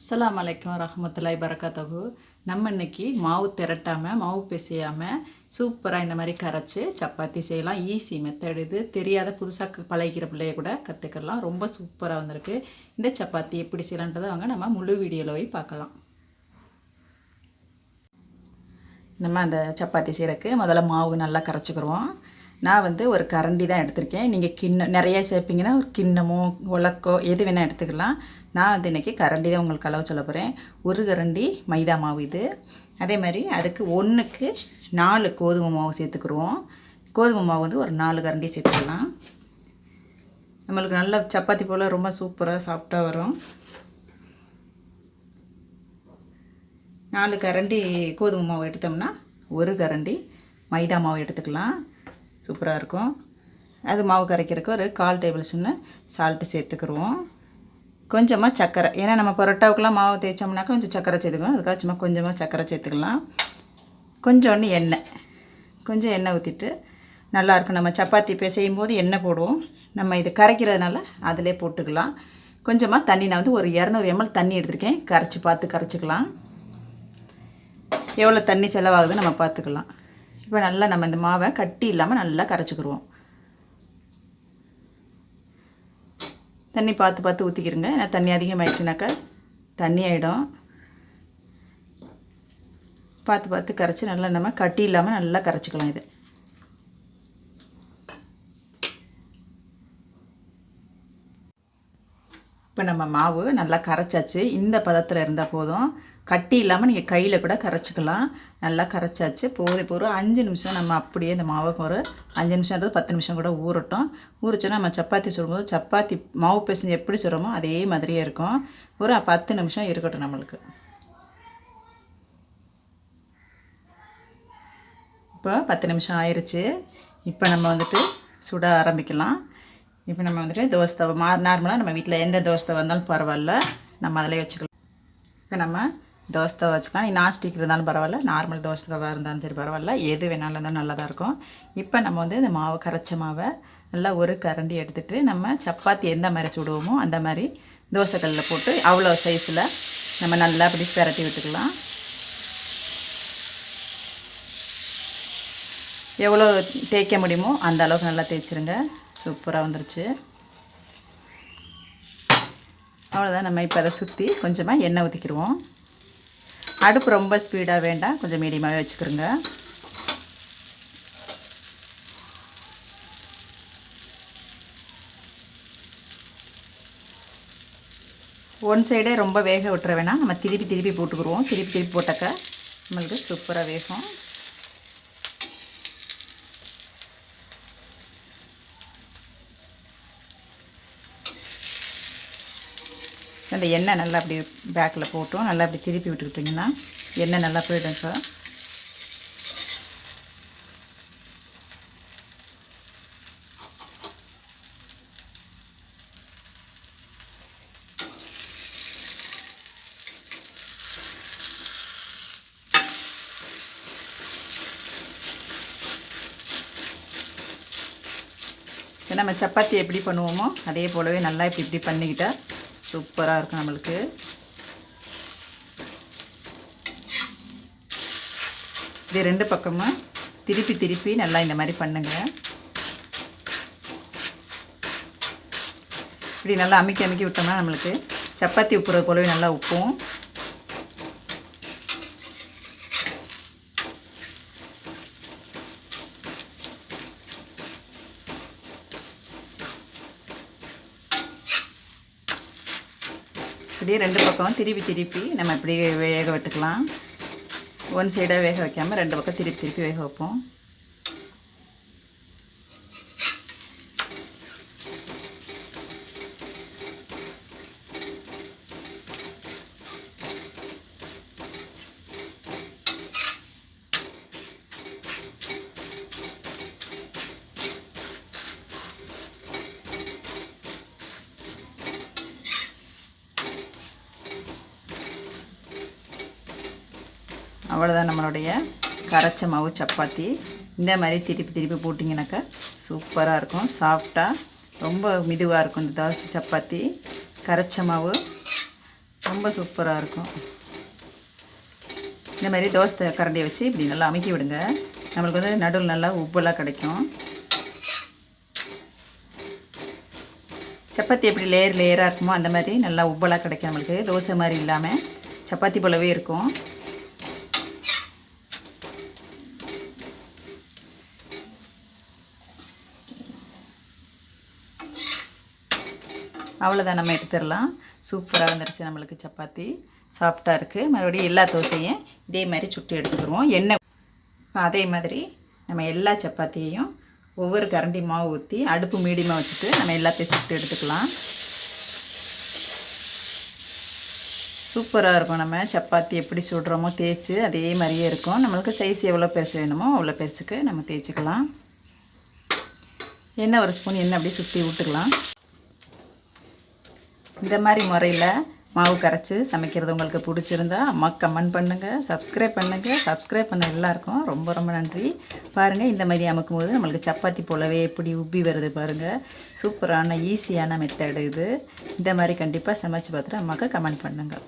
அஸ்லாம் வலைக்கம் ரஹமத்துல்லாய் பரக்காத்தகு நம்ம இன்னைக்கு மாவு திரட்டாமல் மாவு பிசையாமல் சூப்பராக இந்த மாதிரி கரைச்சி சப்பாத்தி செய்யலாம். ஈஸி மெத்தட் இது. தெரியாத புதுசாக பழகிற பிள்ளைய கூட கற்றுக்கலாம் ரொம்ப சூப்பராக வந்திருக்கு. இந்த சப்பாத்தி எப்படி செய்யலான்றதை வாங்க நம்ம முழு வீடியோவில் போய் பார்க்கலாம். நம்ம அந்த சப்பாத்தி செய்கிறக்கு முதல்ல மாவு நல்லா கரைச்சிக்கிறோம் நான் வந்து ஒரு கரண்டி தான் எடுத்திருக்கேன். நீங்கள் கிண்ணம் நிறைய சேர்ப்பீங்கன்னா ஒரு கிண்ணமோ உலக்கோ எது வேணால் எடுத்துக்கலாம். நான் வந்து இன்றைக்கி கரண்டி தான் உங்களுக்கு அளவு சொல்ல போகிறேன் ஒரு கரண்டி மைதா மாவு இது. அதே மாதிரி அதுக்கு ஒன்றுக்கு நாலு கோதுமை மாவு சேர்த்துக்குருவோம். கோதுமை மாவு வந்து ஒரு நாலு கரண்டி சேர்த்துக்கலாம். நம்மளுக்கு நல்ல சப்பாத்தி போல் ரொம்ப சூப்பராக சாஃப்டாக வரும். நாலு கரண்டி கோதுமை மாவு எடுத்தோம்னா ஒரு கரண்டி மைதா மாவு எடுத்துக்கலாம். சூப்பராக இருக்கும். அது மாவு கரைக்கிறதுக்கு ஒரு கால் டேபிள் ஸ்பூன் சால்ட்டு சேர்த்துக்குருவோம். கொஞ்சமாக சர்க்கரை ஏன்னா நம்ம பரோட்டாவுக்கெல்லாம் மாவு தேய்ச்சோம்னாக்கா கொஞ்சம் சர்க்கரை சேர்த்துக்கணும் அதுக்காக சும்மா கொஞ்சமாக சர்க்கரை சேர்த்துக்கலாம். கொஞ்சோண்டு எண்ணெய். கொஞ்சம் எண்ணெய் ஊற்றிட்டு நல்லாயிருக்கும் நம்ம சப்பாத்தி பிசையும் போது எண்ணெய் போடுவோம். நம்ம இது கரைக்கிறதுனால அதிலே போட்டுக்கலாம். கொஞ்சமாக தண்ணி நான் வந்து ஒரு இரநூறு எம்எல் தண்ணி எடுத்திருக்கேன். கரைச்சி பார்த்து கரைச்சிக்கலாம். எவ்வளோ தண்ணி செலவாகுது நம்ம பார்த்துக்கலாம். இப்போ நல்லா நம்ம இந்த மாவை கட்டி இல்லாமல் நல்லா கரைச்சிக்கிருவோம். தண்ணி பார்த்து பார்த்து ஊற்றிக்கிருங்க ஏன்னா தண்ணி அதிகமாகிடுச்சுனாக்கா தண்ணி ஆகிடும் பார்த்து பார்த்து கரைச்சி நல்லா நம்ம கட்டி இல்லாமல் நல்லா கரைச்சிக்கலாம் இது. இப்போ நம்ம மாவு நல்லா கரைச்சாச்சு. இந்த பதத்தில் இருந்தால் போதும். கட்டி இல்லாமல் நீங்கள் கையில் கூட கரைச்சிக்கலாம். நல்லா கரைச்சாச்சு. போதை ஒரு அஞ்சு நிமிஷம் நம்ம அப்படியே இந்த மாவை ஒரு அஞ்சு நிமிஷம்ன்றது பத்து நிமிஷம் கூட ஊறட்டும். ஊறிச்சோன்னா நம்ம சப்பாத்தி சுடும்போது சப்பாத்தி மாவு பிசைஞ்சு எப்படி சுடுறோமோ அதே மாதிரியே இருக்கும். ஒரு பத்து நிமிஷம் இருக்கட்டும் நம்மளுக்கு. இப்போ பத்து நிமிஷம் ஆயிடுச்சு இப்போ நம்ம வந்துட்டு சுட ஆரம்பிக்கலாம். இப்போ நம்ம வந்துட்டு தோசை தவை மா நார்மலாக நம்ம வீட்டில் எந்த தோசை தவை இருந்தாலும் பரவாயில்ல. நம்ம அதிலே வச்சுக்கலாம். இப்போ நம்ம தோசை தவை வச்சுக்கலாம். நீ நான்ஸ்டிக் இருந்தாலும் பரவாயில்ல. நார்மல் தோசை தவா இருந்தாலும் சரி பரவாயில்ல. எது வேணாலும் இருந்தாலும் நல்லா தான் இருக்கும். இப்போ நம்ம வந்து இந்த மாவை கரைச்ச மாவை நல்லா ஒரு கரண்டி எடுத்துகிட்டு நம்ம சப்பாத்தி எந்த மாதிரி சுடுவோமோ அந்த மாதிரி தோசைக்கல்லில் போட்டு அவ்வளோ சைஸில் நம்ம நல்லா அப்படி பிரட்டி விட்டுக்கலாம். எவ்வளோ தேய்க்க முடியுமோ அந்த அளவுக்கு நல்லா தேய்ச்சிருங்க. சூப்பராக வந்துருச்சு. அவ்வளோதான் நம்ம இப்போ அதை சுற்றி கொஞ்சமாக எண்ணெய் ஊற்றிக்கிடுவோம் அடுப்பு ரொம்ப ஸ்பீடாக வேண்டாம் கொஞ்சம் மீடியமாகவே வச்சுக்கிறோங்க ஒன் சைடே ரொம்ப வேக விட்டுற வேணாம். நம்ம திருப்பி திருப்பி போட்டுக்குருவோம். திருப்பி திருப்பி போட்டாக்கா நம்மளுக்கு சூப்பராக வேகும். அந்த எண்ணெய் நல்லா அப்படி பேக்கில் போட்டோம். நல்லா அப்படி திருப்பி விட்டுக்கிட்டிங்கன்னா எண்ணெய் நல்லா போயிடும் சார். நம்ம சப்பாத்தி எப்படி பண்ணுவோமோ அதே போலவே நல்லா இப்படி இப்படி பண்ணிக்கிட்டால் சூப்பராக இருக்கும் நம்மளுக்கு. இது ரெண்டு பக்கமும் திருப்பி திருப்பி நல்லா இந்த மாதிரி பண்ணுங்கள் இப்படி நல்லா அமுக்கி அமுக்கி விட்டோம்னா நம்மளுக்கு சப்பாத்தி உப்புறது போலவே நல்லா உப்பும். இப்படியே ரெண்டு பக்கம் திருப்பி திருப்பி நம்ம இப்படி வேக விட்டுக்கலாம். ஒன் சைடாக வேக வைக்காமல் ரெண்டு பக்கம் திருப்பி திருப்பி வேக வைப்போம். அவ்வளோதான் நம்மளுடைய கரைச்ச மாவு சப்பாத்தி. இந்த மாதிரி திருப்பி திருப்பி போட்டிங்கனாக்கா சூப்பராக இருக்கும். சாஃப்டாக ரொம்ப மிதுவாக இருக்கும் இந்த தோசை சப்பாத்தி. கரைச்ச மாவு ரொம்ப சூப்பராக இருக்கும். இந்த மாதிரி தோசை கரண்டியை வச்சு இப்படி நல்லா அமுக்கி விடுங்க. நம்மளுக்கு வந்து நடுவில் நல்லா உப்பெல்லாம் கிடைக்கும். சப்பாத்தி எப்படி லேயர் லேயராக இருக்குமோ அந்த மாதிரி நல்லா உப்பெல்லாம் கிடைக்கும் நம்மளுக்கு. தோசை மாதிரி இல்லாமல் சப்பாத்தி போலவே இருக்கும். அவ்வளோதான் நம்ம எடுத்துடலாம். சூப்பராக வந்துடுச்சு நம்மளுக்கு சப்பாத்தி. சாஃப்டாக இருக்குது மறுபடியும் எல்லா தோசையும் இதே மாதிரி சுட்டு எடுத்துக்கிடுவோம். எண்ணெய் அதே மாதிரி நம்ம எல்லா சப்பாத்தியையும் ஒவ்வொரு கரண்டி மாவு ஊற்றி அடுப்பு மீடியமாக வச்சுட்டு நம்ம எல்லாத்தையும் சுட்டு எடுத்துக்கலாம். சூப்பராக இருக்கும். நம்ம சப்பாத்தி எப்படி சுடுறோமோ தேய்ச்சி அதே மாதிரியே இருக்கும். நம்மளுக்கு சைஸ் எவ்வளோ பெருசு வேணுமோ அவ்வளோ பெருசுக்கு நம்ம தேய்ச்சிக்கலாம். எண்ணெய் ஒரு ஸ்பூன் எண்ணெய் அப்படியே சுற்றி விட்டுக்கலாம் இந்த மாதிரி முறையில் மாவு கரைச்சி சமைக்கிறது உங்களுக்கு பிடிச்சிருந்தா அம்மா கமெண்ட் பண்ணுங்கள் சப்ஸ்கிரைப் பண்ணுங்கள் சப்ஸ்கிரைப் பண்ண எல்லாருக்கும் ரொம்ப ரொம்ப நன்றி. பாருங்கள் இந்த மாதிரி அமைக்கும் போது நம்மளுக்கு சப்பாத்தி போலவே எப்படி உப்பி வருது பாருங்கள் சூப்பரான ஈஸியான மெத்தடு இது. இந்த மாதிரி கண்டிப்பாக சமைச்சு பார்த்துட்டு அம்மாவுக்கு கமெண்ட் பண்ணுங்கள்